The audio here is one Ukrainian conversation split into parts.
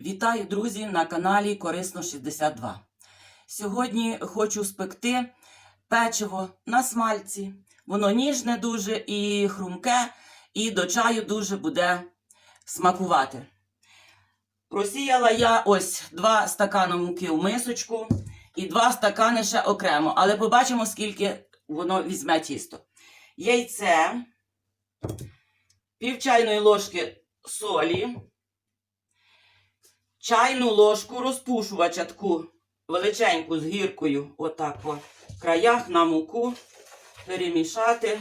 Вітаю, друзі, на каналі Корисно 62. Сьогодні хочу спекти печиво на смальці. Воно ніжне дуже і хрумке, і до чаю дуже буде смакувати. Просіяла я ось два стакани муки в мисочку і два стакани ще окремо, але побачимо, скільки воно візьме тісто. Яйце, пів чайної ложки солі, чайну ложку розпушувача таку величеньку з гіркою, отак по краях на муку, перемішати.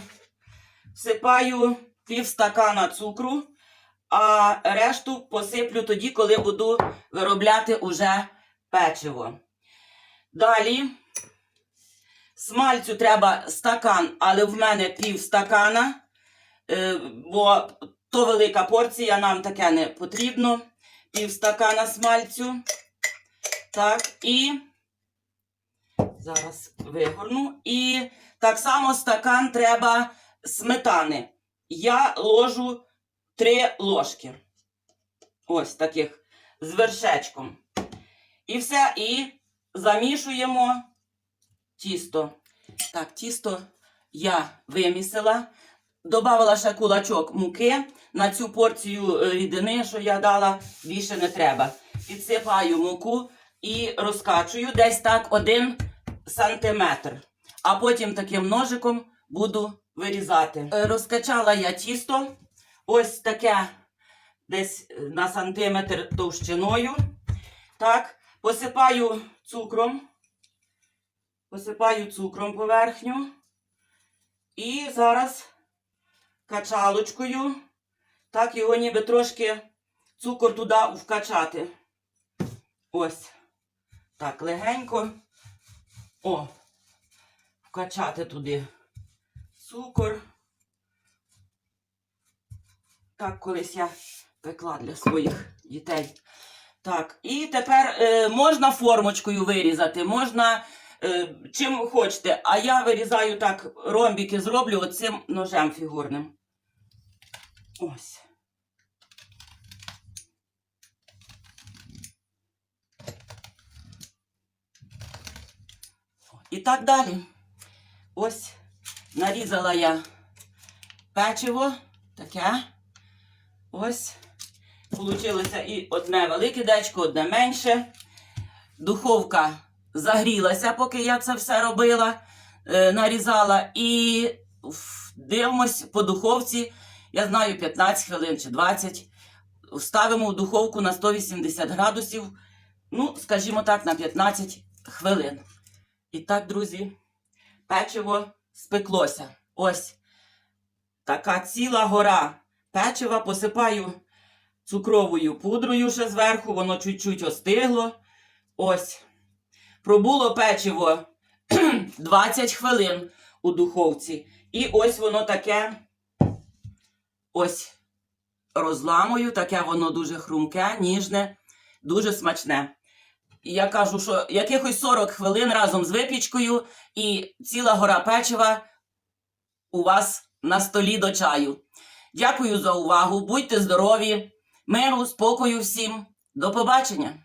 Всипаю пів стакана цукру, а решту посиплю тоді, коли буду виробляти уже печиво. Далі смальцю треба стакан, але в мене пів стакана, е, бо то велика порція, нам таке не потрібно. Пів стакана смальцю. Так, і зараз вигорну. І так само стакан треба сметани. Я ложу три ложки. Ось таких з вершечком. І все, і замішуємо тісто. Так, тісто я вимісила. Добавила ще кулачок муки. На цю порцію е, рідини, що я дала, більше не треба. Підсипаю муку і розкачую десь так один сантиметр. А потім таким ножиком буду вирізати. Е, Розкачала я тісто. Ось таке десь е, на сантиметр товщиною. Так, посипаю цукром. Посипаю цукром поверхню. І зараз качалочкою. Так його ніби трошки цукор туди вкачати. Ось. Так, легенько. О, вкачати туди цукор. Так, колись я пекла для своїх дітей. Так, і тепер е, можна формочкою вирізати, можна чим хочете. А я вирізаю так, ромбики зроблю оцим ножем фігурним. Ось. І так далі. Ось нарізала я печиво таке. Ось. Получилося і одне велике дечко, одне менше. Духовка загрілася, поки я це все робила, е, нарізала. І дивимось по духовці, я знаю, 15 хвилин чи 20. Ставимо в духовку на 180 градусів, ну, скажімо так, на 15 хвилин. І так, друзі, печиво спеклося. Ось така ціла гора печива. Посипаю цукровою пудрою ще зверху, воно чуть-чуть остигло. Ось. Пробуло печиво 20 хвилин у духовці. І ось воно таке ось розламую, таке воно дуже хрумке, ніжне, дуже смачне. Я кажу, що якихось 40 хвилин разом з випічкою і ціла гора печива у вас на столі до чаю. Дякую за увагу. Будьте здорові, миру, спокою всім. До побачення!